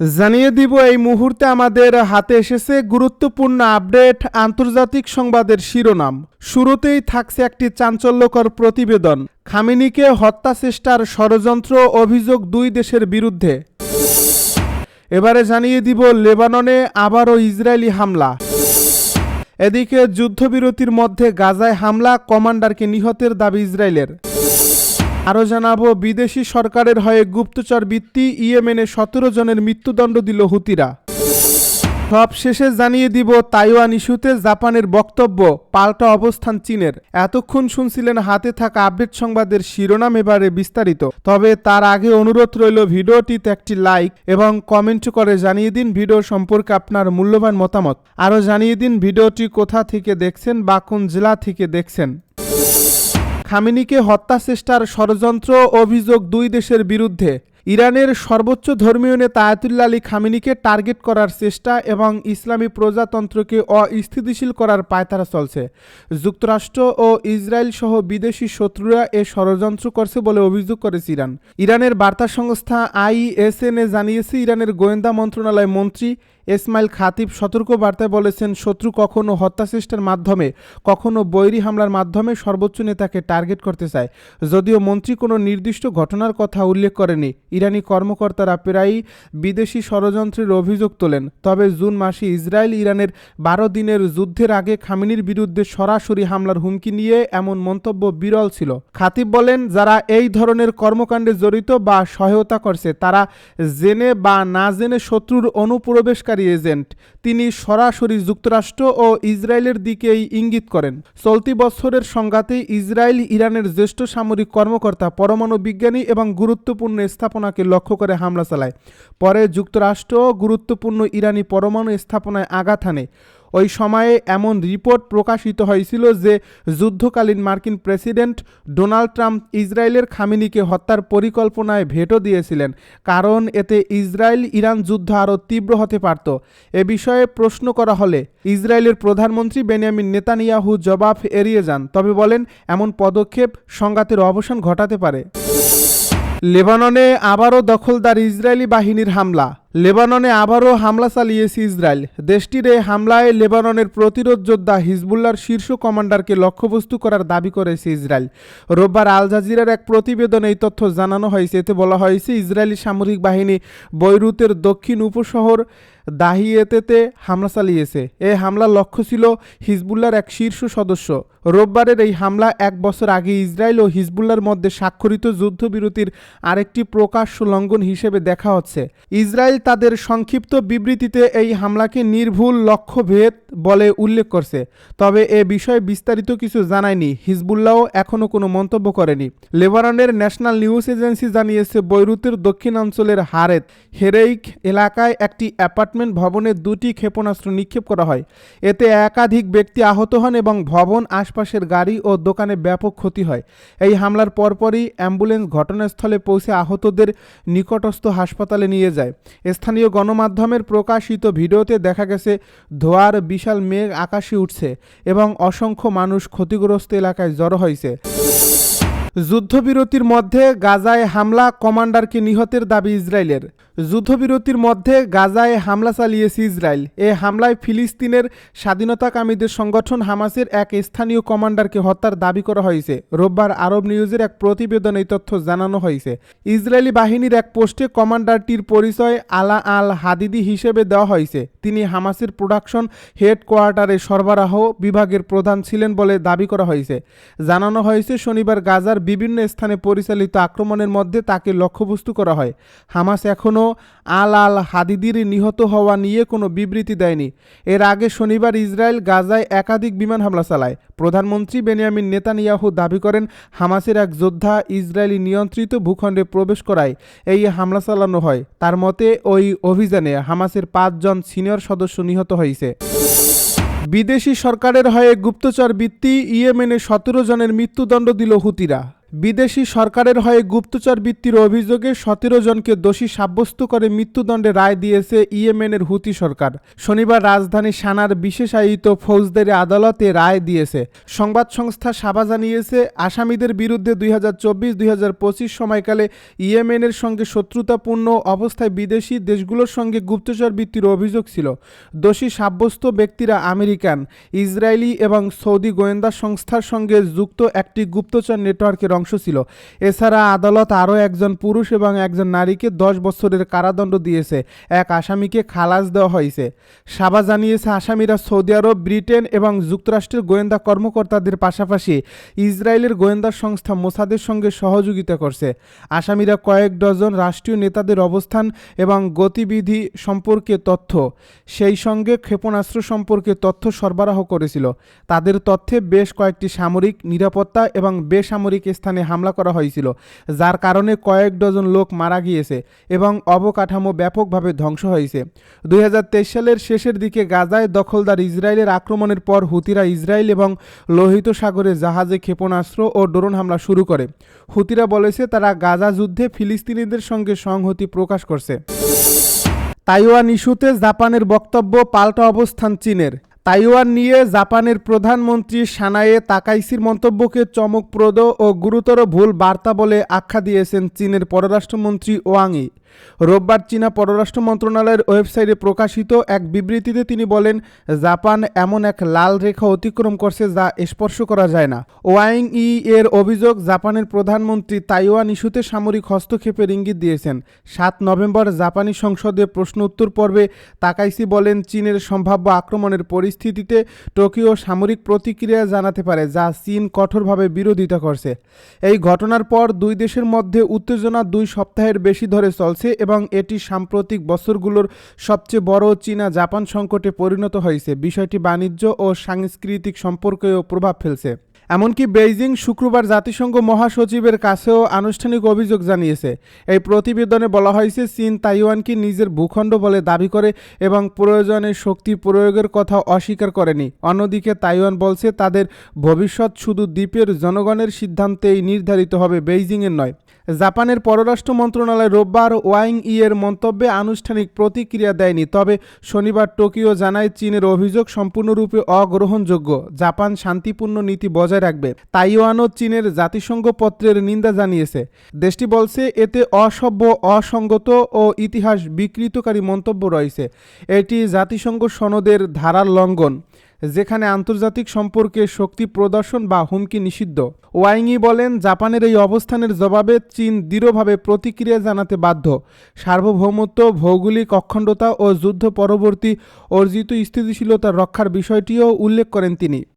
জানিয়ে দিব, এই মুহূর্তে আমাদের হাতে এসেছে গুরুত্বপূর্ণ আপডেট আন্তর্জাতিক সংবাদের শিরোনাম। শুরুতেই থাকছে একটি চাঞ্চল্যকর প্রতিবেদন। খামিনিকে হত্যা চেষ্টার ষড়যন্ত্র অভিযোগ দুই দেশের বিরুদ্ধে। এবারে জানিয়ে দিব, লেবাননে আবারও ইসরায়েলি হামলা। এদিকে যুদ্ধবিরতির মধ্যে গাজায় হামলা, কমান্ডারকে নিহতের দাবি ইসরায়েলের। আরও জানাব, বিদেশি সরকারের হয়ে গুপ্তচর বৃত্তি ইয়েমেনে সতেরো জনের মৃত্যুদণ্ড দিল হুতিরা। সব শেষে জানিয়ে দিব, তাইওয়ান ইস্যুতে জাপানের বক্তব্য, পাল্টা অবস্থান চীনের। এতক্ষণ শুনছিলেন হাতে থাকা আপডেট সংবাদের শিরোনাম এবারে বিস্তারিত। তবে তার আগে অনুরোধ রইল ভিডিওটিতে একটি লাইক এবং কমেন্ট করে জানিয়ে দিন ভিডিও সম্পর্কে আপনার মূল্যবান মতামত। আরও জানিয়ে দিন ভিডিওটি কোথা থেকে দেখছেন বা কোন জেলা থেকে দেখছেন। খামিনিকে হত্যা চেষ্টার ষড়যন্ত্র অভিযোগ দুই দেশের বিরুদ্ধে। ইরানের সর্বোচ্চ ধর্মীয় নেতা আয়াতুল্লা আলী খামিনিকে টার্গেট করার চেষ্টা এবং ইসলামী প্রজাতন্ত্রকে অস্থিতিশীল করার পায়তারা চলছে। যুক্তরাষ্ট্র ও ইসরায়েল সহ বিদেশি শত্রুরা এ ষড়যন্ত্র করছে বলে অভিযোগ করেছে ইরান। ইরানের বার্তা সংস্থা আইএসএনএ জানিয়েছে, ইরানের গোয়েন্দা মন্ত্রণালয় মন্ত্রী ইসমাইল খাতিব সতর্ক বার্তায় বলেছেন, শত্রু কখনো হত্যাচেষ্টার মাধ্যমে, কখনো বৈরী হামলার মাধ্যমে সর্বোচ্চ নেতাকে টার্গেট করতে চায়। যদিও মন্ত্রী কোনো নির্দিষ্ট ঘটনার কথা উল্লেখ করেনি, ইরানি কর্মকর্তারা প্রায়ই বিদেশি ষড়যন্ত্রের অভিযোগ তোলেন। তবে জুন মাসে ইসরায়েল ইরানের বারো দিনের যুদ্ধের আগে খামিনির বিরুদ্ধে সরাসরি হামলার হুমকি নিয়ে এমন মন্তব্য বিরল ছিল। খাতিব বলেন, যারা এই ধরনের কর্মকাণ্ডে জড়িত বা সহায়তা করছে, তারা জেনে বা না জেনে শত্রুর অনুপ্রবেশকারী এজেন্ট। তিনি সরাসরি যুক্তরাষ্ট্র ও ইসরায়েলের দিকেই ইঙ্গিত করেন। চলতি বছরের সংঘাতে ইসরায়েল ইরানের জ্যেষ্ঠ সামরিক কর্মকর্তা, পরমাণু বিজ্ঞানী এবং গুরুত্বপূর্ণ স্থাপনাকে লক্ষ্য করে হামলা চালায়। পরে যুক্তরাষ্ট্র গুরুত্বপূর্ণ ইরানি পরমাণু স্থাপনায় আঘাত হানে। ওই সময়ে এমন রিপোর্ট প্রকাশিত হয়েছিল যে যুদ্ধকালীন মার্কিন প্রেসিডেন্ট ডোনাল্ড ট্রাম্প ইসরায়েলের খামিনিকে হত্যার পরিকল্পনায় ভেটো দিয়েছিলেন, কারণ এতে ইসরায়েল ইরান যুদ্ধ আরও তীব্র হতে পারত। এ বিষয়ে প্রশ্ন করা হলে, ইসরায়েলের প্রধানমন্ত্রী বেনিয়ামিন নেতানিয়াহু জবাব এড়িয়ে যান, তবে বলেন, এমন পদক্ষেপ সংঘাতের অবসান ঘটাতে পারে। লেবাননে আবারও দখলদার ইসরায়েলি বাহিনীর হামলা। লেবাননে আবারও হামলা চালিয়েছে ইসরায়েল। দেশটির এই হামলায় লেবাননের প্রতিরোধ যোদ্ধা হিজবুল্লার শীর্ষ কমান্ডারকে লক্ষ্যবস্তু করার দাবি করেছে ইসরায়েল। রোববার আল জাজিরার এক প্রতিবেদনে এই তথ্য জানানো হয়েছে। এতে বলা হয়েছে, ইসরায়েলি সামরিক বাহিনী বৈরুতের দক্ষিণ উপশহর দাহিয়েতেতে হামলা চালিয়েছে। এই হামলার লক্ষ্য ছিল হিজবুল্লার এক শীর্ষ সদস্য। রোববারের এই হামলা এক বছর আগে ইসরায়েল ও হিজবুল্লার মধ্যে স্বাক্ষরিত যুদ্ধবিরতির আরেকটি প্রকাশ্য লঙ্ঘন হিসেবে দেখা হচ্ছে। ইসরায়েল তাদের সংক্ষিপ্ত বিবৃতিতে এই হামলাকে নির্ভুল লক্ষ্যভেদ বলে উল্লেখ করছে। তবে এ বিষয়ে বিস্তারিত কিছু জানায়নি। হিজবুল্লাহও এখনও কোনো মন্তব্য করেনি। লেবাননের ন্যাশনাল নিউজ এজেন্সি জানিয়েছে, বৈরুতের দক্ষিণাঞ্চলের হারেত হেরেইক এলাকায় একটি অ্যাপার্টমেন্ট ভবনে দুটি ক্ষেপণাস্ত্র নিক্ষেপ করা হয়। এতে একাধিক ব্যক্তি আহত হন এবং ভবন আশপাশের গাড়ি ও দোকানে ব্যাপক ক্ষতি হয়। এই হামলার পরপরই অ্যাম্বুলেন্স ঘটনাস্থলে পৌঁছে আহতদের নিকটস্থ হাসপাতালে নিয়ে যায়। স্থানীয় গণমাধ্যমের প্রকাশিত ভিডিওতে দেখা গেছে, ধোয়ার বিশাল মেঘ আকাশে উঠছে এবং অসংখ্য মানুষ ক্ষতিগ্রস্ত এলাকায় জড়ো হয়েছে। যুদ্ধবিরতির মধ্যে গাজায় হামলা কমান্ডারকে নিহতের দাবি ইসরায়েলের। যুদ্ধবিরতির মধ্যে গাজায় হামলা চালিয়েছে ইসরায়েল। এ হামলায় ফিলিস্তিনের স্বাধীনতাকামীদের সংগঠন হামাসের এক স্থানীয় কমান্ডারকে হত্যার দাবি করা হয়েছে। রোববার আরব নিউজের এক প্রতিবেদনে এই তথ্য জানানো হয়েছে। ইসরায়েলি বাহিনীর এক পোস্টে কমান্ডারটির পরিচয় আলা আল হাদিদি হিসেবে দেওয়া হয়েছে। তিনি হামাসের প্রোডাকশন হেডকোয়ার্টারে সরবরাহ বিভাগের প্রধান ছিলেন বলে দাবি করা হয়েছে। জানানো হয়েছে, শনিবার গাজার বিভিন্ন স্থানে পরিচালিত আক্রমণের মধ্যে তাকে লক্ষ্যবস্তু করা হয়। হামাস এখনও আল আল হাদিদির নিহত হওয়া নিয়ে কোনো বিবৃতি দেয়নি। এর আগে শনিবার ইসরায়েল গাজায় একাধিক বিমান হামলা চালায়। প্রধানমন্ত্রী বেনিয়ামিন নেতানিয়াহু দাবি করেন, হামাসের এক যোদ্ধা ইসরায়েলি নিয়ন্ত্রিত ভূখণ্ডে প্রবেশ করায় এই হামলা চালানো হয়। তার মতে, ওই অভিযানে হামাসের পাঁচজন সিনিয়র সদস্য নিহত হয়েছে। বিদেশি সরকারের হয়ে গুপ্তচর বৃত্তি ইয়েমেনে সতেরো জনের মৃত্যুদণ্ড দিল হুতিরা। বিদেশি সরকারের হয়ে গুপ্তচর বৃত্তির অভিযোগে সতেরো জনকে দোষী সাব্যস্ত করে মৃত্যুদণ্ডে রায় দিয়েছে ইয়েমেনের হুতি সরকার। শনিবার রাজধানী সানার বিশেষায়িত ফৌজদারি আদালতে রায় দিয়েছে। সংবাদ সংস্থা সাবা জানিয়েছে, আসামিদের বিরুদ্ধে দুই হাজার চব্বিশ দুই হাজার পঁচিশ সময়কালে ইয়েমেনের সঙ্গে শত্রুতাপূর্ণ অবস্থায় বিদেশি দেশগুলোর সঙ্গে গুপ্তচর বৃত্তির অভিযোগ ছিল। দোষী সাব্যস্ত ব্যক্তিরা আমেরিকান, ইসরায়েলি এবং সৌদি গোয়েন্দা সংস্থার সঙ্গে যুক্ত একটি গুপ্তচর নেটওয়ার্কের অংশ ছিল। এছাড়া আদালত আরও একজন পুরুষ এবং একজন নারীকে দশ বছরের কারাদণ্ড দিয়েছে। এক আসামিকে খালাস দেওয়া হয়েছে। সাবা জানিয়েছে, আসামিরা সৌদি আরব, ব্রিটেন এবং যুক্তরাষ্ট্রের গোয়েন্দা কর্মকর্তাদের পাশাপাশি ইসরায়েলের গোয়েন্দা সংস্থা মোসাদের সঙ্গে সহযোগিতা করছে। আসামিরা কয়েক ডজন রাষ্ট্রীয় নেতাদের অবস্থান এবং গতিবিধি সম্পর্কে তথ্য। সেই সঙ্গে ক্ষেপণাস্ত্র সম্পর্কে তথ্য সরবরাহ করেছিল। তাদের তথ্যে বেশ কয়েকটি সামরিক নিরাপত্তা এবং বেসামরিক স্থানে হামলা করা হয়েছিল, যার কারণে কয়েক ডজন লোক মারা গিয়েছে এবং অবকাঠামো ব্যাপকভাবে ধ্বংস হয়েছে। দুই সালের শেষের দিকে গাজায় দখলদার ইসরায়েলের আক্রমণের পর হুতিরা ইসরায়েল এবং লোহিত সাগরে জাহাজে ক্ষেপণাস্ত্র ও ড্রোন হামলা শুরু করে। হুতিরা বলেছে তারা গাজা যুদ্ধে ফিলিস্তিনিদের সঙ্গে সংহতি প্রকাশ করছে। তাইওয়ান ইস্যুতে জাপানের বক্তব্য পাল্টা অবস্থান চীনের। তাইওয়ান নিয়ে জাপানের প্রধানমন্ত্রী সানায়ে তাকাইসির মন্তব্যকে চমকপ্রদ ও গুরুতর ভুল বার্তা বলে আখ্যা দিয়েছেন চীনের পররাষ্ট্রমন্ত্রী ওয়াংই। রোববার চীনা পররাষ্ট্র মন্ত্রণালয়ের ওয়েবসাইটে প্রকাশিত এক বিবৃতিতে তিনি বলেন, জাপান এমন এক লাল রেখা অতিক্রম করছে যা স্পর্শ করা যায় না। ওয়াইং ই এর অভিযোগ, জাপানের প্রধানমন্ত্রী তাইওয়ান ইস্যুতে সামরিক হস্তক্ষেপের ইঙ্গিত দিয়েছেন। সাত নভেম্বর জাপানি সংসদে প্রশ্ন উত্তর পর্বে তাকাইসি বলেন, চীনের সম্ভাব্য আক্রমণের পরিস্থিতিতে টোকিও সামরিক প্রতিক্রিয়া জানাতে পারে, যা চীন কঠোরভাবে বিরোধিতা করছে। এই ঘটনার পর দুই দেশের মধ্যে উত্তেজনা দুই সপ্তাহের বেশি ধরে চলছে। এবং এটি সাম্প্রতিক বছরগুলোর সবচেয়ে বড় চীনা জাপান সংকটে পরিণত হয়েছে। বিষয়টি বাণিজ্য ও সাংস্কৃতিক সম্পর্কেও প্রভাব ফেলছে। এমনকি বেইজিং শুক্রবার জাতিসংঘ মহাসচিবের কাছেও আনুষ্ঠানিক অভিযোগ জানিয়েছে। এই প্রতিবেদনে বলা হয়েছে, চীন তাইওয়ানকে নিজের ভূখণ্ড বলে দাবি করে এবং প্রয়োজনে শক্তি প্রয়োগের কথা অস্বীকার করেনি। অন্যদিকে তাইওয়ান বলছে, তাদের ভবিষ্যৎ শুধু দ্বীপের জনগণের সিদ্ধান্তেই নির্ধারিত হবে, বেইজিংয়ের নয়। জাপানের পররাষ্ট্র মন্ত্রণালয় রোববার ওয়াইং ইয়ের মন্তব্যে আনুষ্ঠানিক প্রতিক্রিয়া দেয়নি, তবে শনিবার টোকিও জানায় চীনের অভিযোগ সম্পূর্ণরূপে অগ্রহণযোগ্য। জাপান শান্তিপূর্ণ নীতি বজায় রাখবে। তাইওয়ানও চীনের জাতিসংঘ পত্রের নিন্দা জানিয়েছে। দেশটি বলছে, এতে অসভ্য, অসঙ্গত ও ইতিহাস বিকৃতকারী মন্তব্য রয়েছে। এটি জাতিসংঘ সনদের ধারার লঙ্ঘন। যেখানে আন্তর্জাতিক সম্পর্কে শক্তি প্রদর্শন বা হুমকি নিষিদ্ধ। ওয়াইংই বলেন, জাপানের এই অবস্থানের জবাবে চীন দৃঢ়ভাবে প্রতিক্রিয়া জানাতে বাধ্য। সার্বভৌমত্ব, ভৌগোলিক অখণ্ডতা ও যুদ্ধ পরবর্তী অর্জিত স্থিতিশীলতা রক্ষার বিষয়টিও উল্লেখ করেন তিনি।